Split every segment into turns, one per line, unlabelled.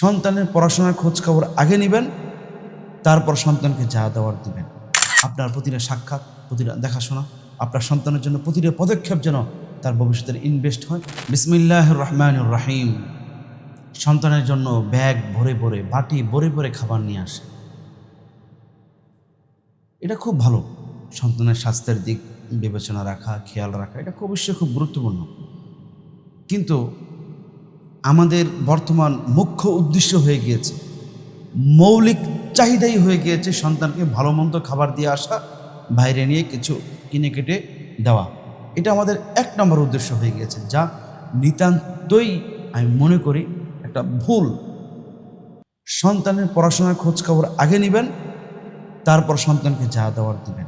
সন্তানের পড়াশোনার খোঁজ খবর আগে নেবেন, তারপর সন্তানকে যা দেওয়ার দিবেন। আপনার প্রতিটা সাক্ষাৎ, প্রতিটা দেখাশোনা, আপনার সন্তানের জন্য প্রতিটা পদক্ষেপ যেন তার ভবিষ্যতের ইনভেস্ট হয়। বিসমিল্লাহ রহমান রাহিম। সন্তানের জন্য ব্যাগ ভরে ভরে, বাটি ভরে ভরে খাবার নিয়ে আসে। এটা খুব ভালো। সন্তানের স্বাস্থ্যের দিক বিবেচনা রাখা, খেয়াল রাখা, এটা অবশ্যই খুব গুরুত্বপূর্ণ। কিন্তু আমাদের বর্তমান মুখ্য উদ্দেশ্য হয়ে গিয়েছে। মৌলিক চাহিদাই হয়ে গিয়েছে সন্তানকে ভালো মন্দ খাবার দিয়ে আসা, বাইরে নিয়ে কিছু কিনে কেটে দেওয়া। এটা আমাদের এক নম্বর উদ্দেশ্য হয়ে গিয়েছে, যা নিতান্তই আমি মনে করি একটা ভুল। সন্তানের পড়াশোনার খোঁজ খবর আগে নেবেন, তারপর সন্তানকে যা দেওয়ার দিবেন।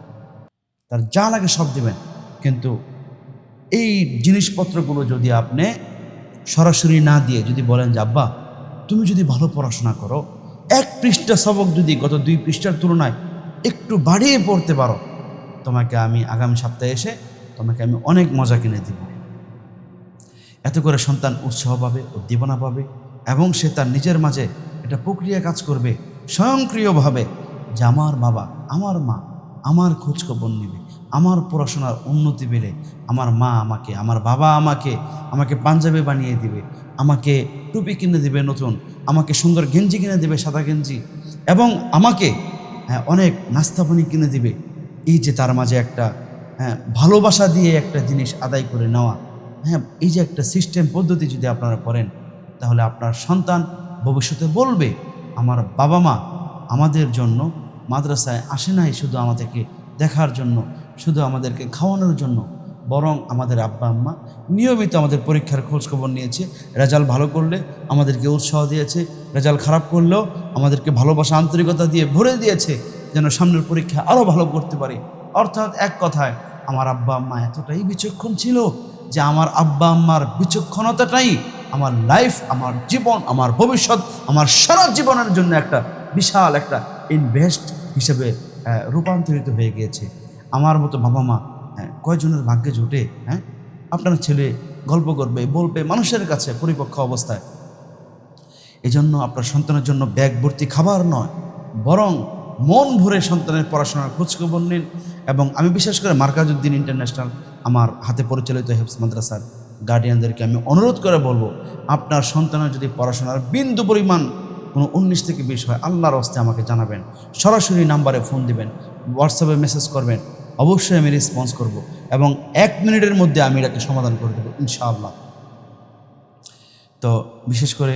তার যা লাগে সব দেবেন। কিন্তু এই জিনিসপত্রগুলো যদি আপনি সরাসরি না দিয়ে যদি বলেন যে, আব্বা, তুমি যদি ভালো পড়াশোনা করো, এক পৃষ্ঠা সবক যদি গত দুই পৃষ্ঠার তুলনায় একটু বাড়িয়ে পড়তে পারো, তোমাকে আমি আগামী সপ্তাহে এসে তোমাকে আমি অনেক মজা কিনে দিব। এত করে সন্তান উৎসাহ পাবে, উদ্দীপনা পাবে এবং সে তার নিজের মাঝে একটা প্রক্রিয়া কাজ করবে স্বয়ংক্রিয়ভাবে যে, আমার বাবা, আমার মা, আমার খোঁজখবর নেবে। আমার পড়াশোনার উন্নতি পেলে আমার মা আমাকে আমার বাবা আমাকে আমাকে পাঞ্জাবি বানিয়ে দিবে আমাকে টুপি কিনে দিবে নতুন আমাকে সুন্দর গেঞ্জি কিনে দেবে সাদা গেঞ্জি এবং আমাকে হ্যাঁ, অনেক নাস্তা পানি কিনে দিবে। এই যে তার মাঝে একটা হ্যাঁ, ভালোবাসা দিয়ে একটা জিনিস আদায় করে নেওয়া হ্যাঁ এই যে একটা সিস্টেম পদ্ধতি যদি আপনারা করেন তাহলে আপনার সন্তান ভবিষ্যতে বলবে আমার বাবা মা আমাদের জন্য মাদ্রাসায় আসে নাই শুধু আমাদেরকে দেখার জন্য। শুধু আমাদেরকে খাওয়ানোর জন্য, বরং আমাদের আব্বা, আম্মা নিয়মিত আমাদের পরীক্ষার খোঁজখবর নিয়েছে। রেজাল্ট ভালো করলে আমাদেরকে উৎসাহ দিয়েছে, রেজাল্ট খারাপ করলেও আমাদেরকে ভালোবাসা, আন্তরিকতা দিয়ে ভরে দিয়েছে, যেন সামনের পরীক্ষা আরও ভালো করতে পারি। অর্থাৎ এক কথায়, আমার আব্বা, আম্মা এতটাই বিচক্ষণ ছিল যে আমার আব্বা, আম্মার বিচক্ষণতাটাই আমার লাইফ আমার জীবন, আমার ভবিষ্যৎ, আমার সারা জীবনের জন্য একটা বিশাল একটা ইনভেস্ট হিসেবে রূপান্তরিত হয়ে গিয়েছে। আমার মতো বাবা মা হ্যাঁ, কয়জনের ভাগ্যে জোটে হ্যাঁ? আপনার ছেলে গল্প করবে বলবে মানুষের কাছে পরিপক্ক অবস্থায়। এজন্য আপনার সন্তানের জন্য ব্যাগ ভর্তি খাবার নয় বরং মন ভরে সন্তানের পড়াশোনার খোঁজখবর নিন এবং আমি বিশেষ করে মার্কাজউদ্দিন ইন্টারন্যাশনাল আমার হাতে পরিচালিত হেফস মাদ্রাসার গার্ডিয়ানদেরকে আমি অনুরোধ করে বলব আপনার সন্তানের যদি পড়াশোনার বিন্দু পরিমাণ কোনো উনিশ থেকে বিশ হয় আল্লাহর হস্তে আমাকে জানাবেন সরাসরি নাম্বারে ফোন দিবেন হোয়াটসঅ্যাপে মেসেজ করবেন অবশ্যই আমি রেসপন্স করব এবং এক মিনিটের মধ্যে আমি এটাকে সমাধান করে দেবো, ইনশাআল্লাহ। তো বিশেষ করে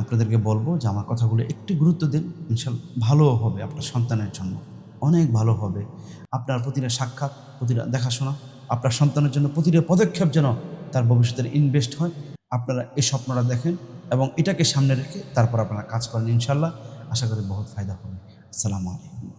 আপনাদেরকে বলব যে আমার কথাগুলো একটু গুরুত্ব দিন, ইনশাল, ভালো হবে আপনার সন্তানের জন্য, অনেক ভালো হবে। আপনার প্রতিটা সাক্ষাৎ, প্রতিটা দেখাশোনা, আপনার সন্তানের জন্য প্রতিটা পদক্ষেপ যেন তার ভবিষ্যতের ইনভেস্ট হয়, আপনারা এই স্বপ্নটা দেখেন এবং এটাকে সামনে রেখে তারপর আপনারা কাজ করেন ইনশাল্লাহ আশা করি বহুত ফায়দা হবে। আসসালামু আলাইকুম।